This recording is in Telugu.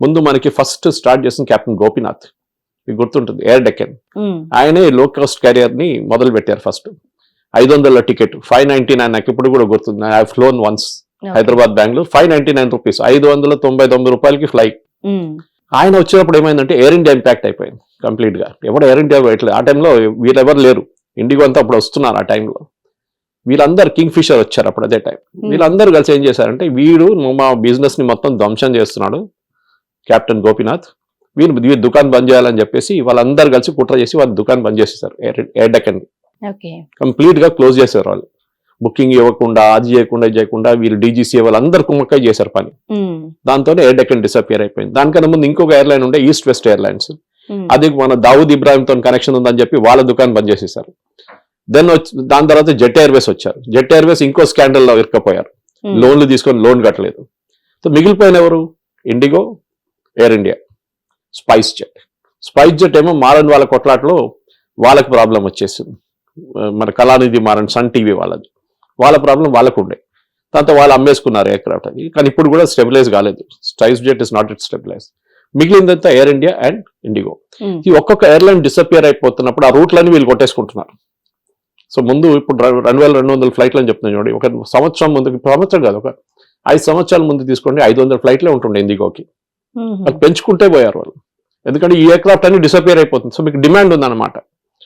ముందు మనకి ఫస్ట్ స్టార్ట్ చేసిన కెప్టెన్ గోపీనాథ్. మీకు గుర్తుంటుంది ఎయిర్ డెక్కన్ ఆయనే లో కాస్ట్ క్యారియర్ని మొదలు పెట్టారు ఫస్ట్ ఐదు వందల టికెట్ ఫైవ్ నైన్టీ నైన్ నాకు ఇప్పుడు కూడా గుర్తుంది. I flown once. Hyderabad Bengaluru five ninety nine rupees ఐదు వందల తొంభై తొమ్మిది రూపాయలకి ఫ్లైట్ ఆయన వచ్చినప్పుడు ఏమైందంటే ఎయిర్ ఇండియా ఇంపాక్ట్ అయిపోయింది కంప్లీట్గా. ఎవరు ఎయిర్ ఇండియా పెట్టలేదు ఆ టైంలో వీళ్ళెవరు లేరు. ఇండిగో అంతా అప్పుడు వస్తున్నారు ఆ టైంలో వీళ్ళందరూ కింగ్ ఫిషర్ వచ్చారు అప్పుడు అదే టైం వీళ్ళందరూ కలిసి ఏం చేశారంటే వీడు మా బిజినెస్ని మొత్తం ధ్వంసం చేస్తున్నాడు. కెప్టెన్ గోపీనాథ్ వీళ్ళు వీళ్ళు దుకాణం బంద్ చేయాలని చెప్పేసి వాళ్ళందరూ కలిసి కుట్ర చేసి వాళ్ళ దుకాణం బంద్ చేసేసారు ఎయిర్ డెక్కన్. కంప్లీట్గా క్లోజ్ చేశారు వాళ్ళు. బుకింగ్ ఇవ్వకుండా అది చేయకుండా చేయకుండా వీళ్ళు డీజీసీ వాళ్ళందరూ కుమ్మక్కై చేశారు పని. దాంతోనే ఎయిర్ డెక్కన్ డిసపియర్ అయిపోయింది. దానికన్నా ముందు ఇంకొక ఎయిర్లైన్ ఉండే ఈస్ట్ వెస్ట్ ఎయిర్లైన్స్ అది మన దావుద్ ఇబ్రాహిం తో కనెక్షన్ ఉందని చెప్పి వాళ్ళ దుకాణం బంద్ చేసేసారు. దెన్ దాని తర్వాత జెట్ ఎయిర్వేస్ వచ్చారు. జెట్ ఎయిర్వేస్ ఇంకో స్కాండల్లో ఇరుక్కపోయారు. లోన్లు తీసుకొని లోన్ కట్టలేదు. సో మిగిలిపోయిన ఎవరు? IndiGo Air India Spice Jet Spice Jet ఏమో మారన్ వాళ్ళ కొట్లాట్లో వాళ్ళకి ప్రాబ్లం వచ్చేసింది. ఆ, మన కళానిధి మారన్ సన్ టీవీ వాళ్ళది. వాళ్ళ ప్రాబ్లం వాళ్ళకు ఉండే. దాంతో వాళ్ళు అమ్మేసుకున్నారు ఎయిర్క్రాఫ్ట్ అది కానీ ఇప్పుడు కూడా స్టెబిలైజ్ కాలేదు. Spice Jet is not it stabilise మిగిలిందంతా ఎయిర్ ఇండియా అండ్ ఇండిగో ఈ ఒక్కొక్క ఎయిర్లైన్ డిసపియర్ అయిపోతున్నప్పుడు ఆ రూట్లన్నీ వీళ్ళు కొట్టేసుకుంటున్నారు. సో ముందు ఇప్పుడు రెండు వేల రెండు వందల ఫ్లైట్లు అని చెప్తున్నాను చూడండి. ఒక సంవత్సరం ముందు సంవత్సరం కాదు ఒక ఐదు సంవత్సరాల ముందు తీసుకోండి ఐదు వందల ఫ్లైట్లే ఉంటుండే ఇండిగోకి వాళ్ళు అది పెంచుకుంటే పోయారు వాళ్ళు. ఎందుకంటే ఈ ఎయిర్క్రాఫ్ట్ అన్ని డిసపియర్ అయిపోతుంది. సో మీకు డిమాండ్ ఉందన్నమాట.